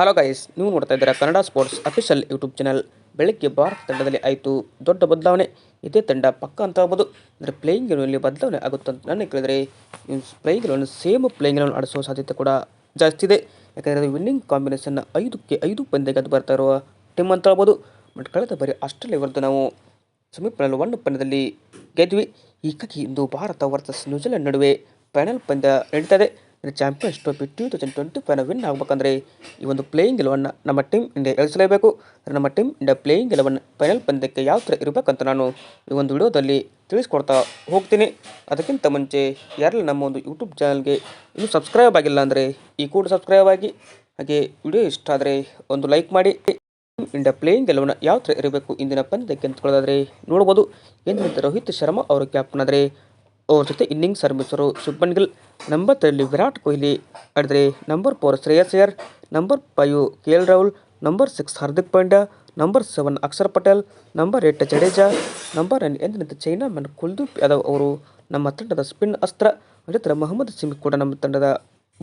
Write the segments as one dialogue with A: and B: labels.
A: Hello guys ನೀವು ನೋಡ್ತಾ ಇದ್ದೀರಾ Kannada sports official YouTube channel ಬೆಳಗ್ಗೆ ಭಾರತ ತಂಡದಲ್ಲಿ ಆಯಿತು. ದೊಡ್ಡ ಬದಲಾವಣೆ. ಇದೇ ತಂಡ ಪಕ್ಕ ಅಂತ ಹೇಳ್ಬೋದು ಅಂದರೆ ಪ್ಲೇಯಿಂಗ್ನಲ್ಲಿ ಬದಲಾವಣೆ ಆಗುತ್ತೆ ಅಂತ ನನಗೆ ಕೇಳಿದರೆ ಪ್ಲೇಯಿಂಗ್ ಎಲೆವನ್ ಸೇಮ್ ಪ್ಲೇಯಿಂಗ್ ಆಡಿಸುವ ಆಡಿಸೋ ಸಾಧ್ಯತೆ ಕೂಡ ಜಾಸ್ತಿ ಇದೆ. ಯಾಕಂದರೆ ಅದು ವಿನ್ನಿಂಗ್ ಕಾಂಬಿನೇಷನ್ ಐದಕ್ಕೆ ಐದು ಪಂದ್ಯ ಗೆದ್ದು ಬರ್ತಾ ಇರುವ ಟೀಮ್ ಅಂತ ಹೇಳ್ಬೋದು ಬಟ್ ಕಳೆದ ಬಾರಿ ಆಸ್ಟ್ರೇಲಿಯಾ ವಿರುದ್ಧ ನಾವು ಸೆಮಿಫೈನಲ್ ಒನ್ ಪಂದ್ಯದಲ್ಲಿ ಗೆದ್ವಿ. ಹೀಗಾಗಿ ಇಂದು ಭಾರತ ವರ್ಸಸ್ ನ್ಯೂಜಿಲೆಂಡ್ ನಡುವೆ ಫೈನಲ್ ಪಂದ್ಯ ನಡೀತಾ ಇದೆ. Champions trophy two thousand twenty ಫೈವ್ನ win ಆಗಬೇಕಂದ್ರೆ ಈ ಒಂದು ಪ್ಲೇಯಿಂಗ್ ಎಲೆವನ್ನ ನಮ್ಮ ಟೀಮ್ ಇಂಡಿಯಾ ಎಳಿಸಲೇಬೇಕು ನಮ್ಮ team India playing eleven final ಪಂದ್ಯಕ್ಕೆ ಯಾವ ಥರ ಇರಬೇಕಂತ ನಾನು ಈ ಒಂದು ವಿಡಿಯೋದಲ್ಲಿ ತಿಳಿಸ್ಕೊಡ್ತಾ ಹೋಗ್ತೀನಿ. ಅದಕ್ಕಿಂತ ಮುಂಚೆ ಯಾರೆಲ್ಲ ನಮ್ಮ ಒಂದು ಯೂಟ್ಯೂಬ್ ಚಾನಲ್ಗೆ ಇನ್ನೂ ಸಬ್ಸ್ಕ್ರೈಬ್ ಆಗಿಲ್ಲ ಅಂದರೆ ಈ ಕೂಡ ಸಬ್ಸ್ಕ್ರೈಬ್ ಆಗಿ, ಹಾಗೆ ವಿಡಿಯೋ ಇಷ್ಟ ಆದರೆ ಒಂದು ಲೈಕ್ ಮಾಡಿ. ಇಂಡಿಯಾ ಪ್ಲೇಯಿಂಗ್ ಗೆಲುವನ್ನು ಯಾವ ಥರ ಇರಬೇಕು ಇಂದಿನ ಪಂದ್ಯಕ್ಕೆ ಅಂತಕೊಳ್ಳೋದಾದರೆ ನೋಡ್ಬೋದು. ಎಂದಿನಂತೆ ರೋಹಿತ್ ಶರ್ಮಾ ಅವರು ಕ್ಯಾಪ್ಟನ್ ಆದರೆ ಜೊತೆ ಇನ್ನಿಂಗ್ಸ್ ಆರಂಭಿಸಿದರು ಶುಭ್ಮನ್ ಗಿಲ್ ನಂಬರ್ ತ್ರೀಲಿ ವಿರಾಟ್ ಕೊಹ್ಲಿ ಆಡಿದರೆ number four Shreyas Iyer, number five K L Rahul, number six Hardik Pandya, number seven Akshar Patel, number eight Jadeja, number nine ಎಂದಿನಂತೆ ಚೈನಾ ಮ್ಯಾನ್ ಕುಲ್ದೀಪ್ ಯಾದವ್ ಅವರು. ನಮ್ಮ ತಂಡದ ಸ್ಪಿನ್ ಅಸ್ತ್ರ ಅದೇ ಮೊಹಮ್ಮದ್ ಸಿಮಿ ಕೂಡ ನಮ್ಮ ತಂಡದ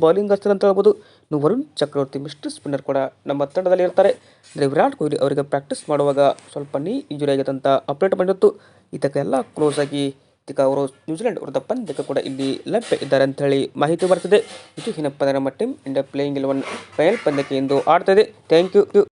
A: ಬೌಲಿಂಗ್ ಅಸ್ತ್ರ ಅಂತ ಹೇಳ್ಬೋದು. ಇನ್ನು ವರುಣ್ ಚಕ್ರವರ್ತಿ ಮಿಸ್ಟರ್ ಸ್ಪಿನ್ನರ್ ಕೂಡ ನಮ್ಮ ತಂಡದಲ್ಲಿ ಇರ್ತಾರೆ. ಅಂದರೆ ವಿರಾಟ್ ಕೊಹ್ಲಿ ಅವರಿಗೆ ಪ್ರಾಕ್ಟೀಸ್ ಮಾಡುವಾಗ ಸ್ವಲ್ಪ ನೀ ಇಂಜುರಿ ಆಗಿದ್ದಂಥ ಅಪ್ಡೇಟ್ ಬಂದಿತ್ತು ಇದಕ್ಕೆಲ್ಲ ಕ್ಲೋಸ್ ಆಗಿ ಈಗ ಅವರು ನ್ಯೂಜಿಲೆಂಡ್ ವಿರುದ್ಧ ಪಂದ್ಯಕ್ಕೆ ಕೂಡ ಇಲ್ಲಿ ಲಭ್ಯ ಇದ್ದಾರೆ ಅಂತ ಹೇಳಿ ಮಾಹಿತಿ ಬರ್ತಿದೆ. ಇದು ಏನಪ್ಪ ನಮ್ಮ team India playing eleven final ಪಂದ್ಯಕ್ಕೆ ಇಂದು ಆಡ್ತದೆ ಥ್ಯಾಂಕ್ ಯು.